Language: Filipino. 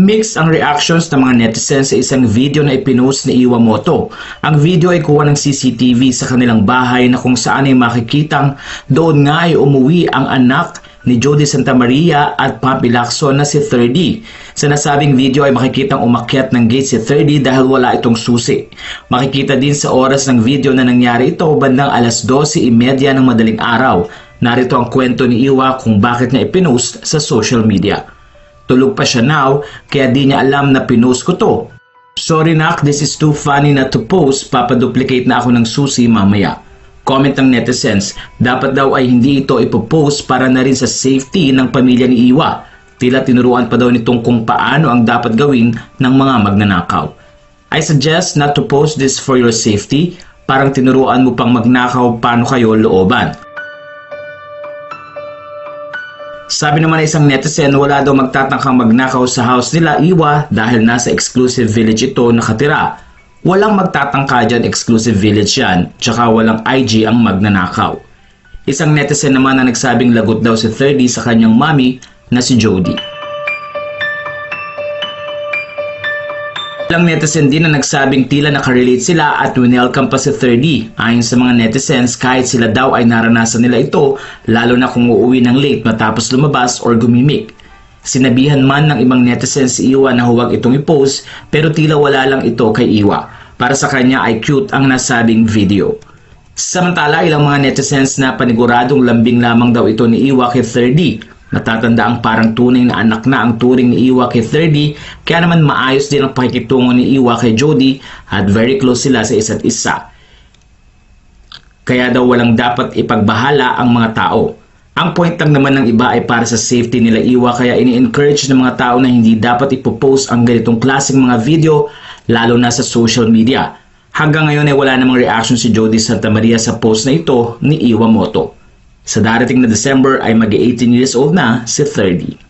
Mixed ang reactions ng mga netizens sa isang video na ipinost ni Iwamoto. Ang video ay kuha ng CCTV sa kanilang bahay na kung saan ay makikitang doon nga ay umuwi ang anak ni Jody Santa Maria at Papi Lacson na si 30. Sa nasabing video ay makikitang umakyat ng gate si 30 dahil wala itong susi. Makikita din sa oras ng video na nangyari ito bandang alas 12.30 ng madaling araw. Narito ang kwento ni Iwa kung bakit niya ipinost sa social media. Tulog pa siya now, kaya di niya alam na pinost ko to. Sorry nak, this is too funny not to post, papaduplicate na ako ng susi mamaya. Comment ng netizens, dapat daw ay hindi ito ipopost para na rin sa safety ng pamilya ni Iwa. Tila tinuruan pa daw nitong kung paano ang dapat gawin ng mga magnanakaw. I suggest not to post this for your safety, parang tinuruan mo pang magnakaw paano kayo looban. Sabi naman ng isang netizen, wala daw magtatangkang magnakaw sa house nila Iwa dahil nasa exclusive village ito nakatira. Walang magtatangka dyan, exclusive village yan, tsaka walang IG ang magnanakaw. Isang netizen naman na nagsabing lagot daw si 30 sa kanyang mami na si Jody. Ilang netizen din na nagsabing tila nakarelate sila at winelcome pa si 30. Ayon sa mga netizens, kahit sila daw ay naranasan nila ito, lalo na kung uuwi ng late matapos lumabas or gumimik. Sinabihan man ng ibang netizens si Iwa na huwag itong i-post pero tila wala lang ito kay Iwa. Para sa kanya ay cute ang nasabing video. Samantala, ilang mga netizens na paniguradong lambing lamang daw ito ni Iwa kay 30. Natatanda ang parang tunay na anak na ang turing ni Iwa kay 30, kaya naman maayos din ang pakikitungo ni Iwa kay Jody at very close sila sa isa't isa. Kaya daw walang dapat ipagbahala ang mga tao. Ang point lang naman ng iba ay para sa safety nila Iwa kaya ini-encourage ng mga tao na hindi dapat ipopost ang ganitong klaseng mga video lalo na sa social media. Hanggang ngayon ay wala namang reaction si Jody Santa Maria sa post na ito ni Iwa Moto. Sa darating na December ay mag 18 years old na si 30.